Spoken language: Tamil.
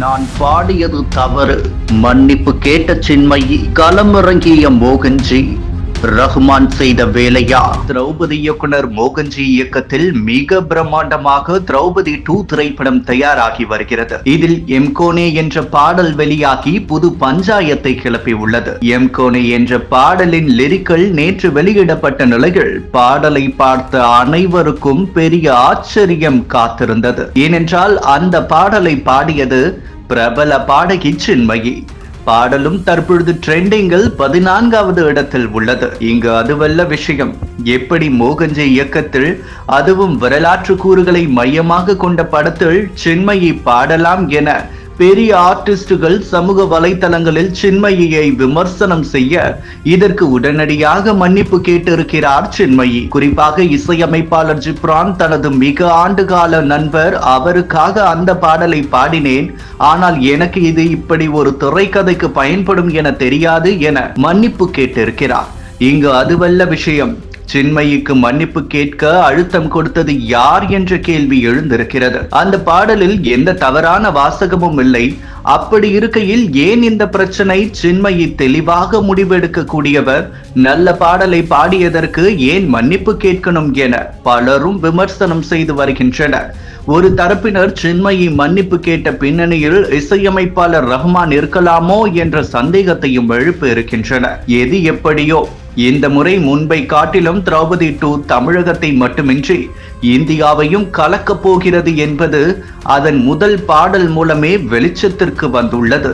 நான் பாடியது தவறு. மன்னிப்பு கேட்ட சின்மயி களமிறங்கிய மோகன்ஜி ரஹ்மான் செய்த வேலையா? திரௌபதி இயக்குனர் மோகன்ஜி இயக்கத்தில் மிக பிரம்மாண்டமாக திரௌபதி டூ திரைப்படம் தயாராகி வருகிறது. இதில் எம்கோனே என்ற பாடல் வெளியாகி புது பஞ்சாயத்தை கிளப்பி உள்ளது. எம்கோனே என்ற பாடலின் லிரிக்கல் நேற்று வெளியிடப்பட்ட நிலையில் பாடலை பார்த்த அனைவருக்கும் பெரிய ஆச்சரியம் காத்திருந்தது. ஏனென்றால் அந்த பாடலை பாடியது பிரபல பாடகி சின்மயி. பாடலும் தற்பொழுது ட்ரெண்டிங்கில் பதினான்காவது இடத்தில் உள்ளது. இங்கு அதுவல்ல விஷயம் எப்படி மோகன்ஜி இயக்கத்தில் அதுவும் வரலாற்று கூறுகளை மையமாக கொண்ட படத்தில் சின்மயி பாடலாம் என பெரிய ஆர்டிஸ்டுகள் சமூக வலைதளங்களில் சின்மயியை விமர்சனம் செய்ய இதற்கு உடனடியாக மன்னிப்பு கேட்டிருக்கிறார் சின்மயி. குறிப்பாக இசையமைப்பாளர் ஜிப்ரான் தனது மிக ஆண்டுகால நண்பர் அவருக்காக அந்த பாடலை பாடினேன். ஆனால் எனக்கு இது இப்படி ஒரு திரைக்கதைக்கு பயன்படும் என தெரியாது என மன்னிப்பு கேட்டிருக்கிறார். இங்கு அதுவல்ல விஷயம். சின்மயிக்கு மன்னிப்பு கேட்க அழுத்தம் கொடுத்தது யார் என்ற கேள்வி எழுந்திருக்கிறது. அந்த பாடலில் எந்த தவறான வாசகமும் இல்லை. அப்படி இருக்கையில் ஏன் இந்த பிரச்சனை? சின்மயி தெளிவாக முடிவெடுக்க கூடியவர் நல்ல பாடலை பாடியதற்கு ஏன் மன்னிப்பு கேட்கணும் என பலரும் விமர்சனம் செய்து வருகின்றனர். ஒரு தரப்பினர் சின்மயி மன்னிப்பு கேட்ட பின்னணியில் இசையமைப்பாளர் ரஹ்மான் இருக்கலாமோ என்ற சந்தேகத்தையும் எழுப்ப இருக்கின்றனர். எது எப்படியோ இந்த முறை முன்பை காட்டிலும் திரௌபதி டூ தமிழகத்தை மட்டுமின்றி இந்தியாவையும் கலக்கப் போகிறது என்பது அதன் முதல் பாடல் மூலமே வெளிச்சத்திற்கு வந்துள்ளது.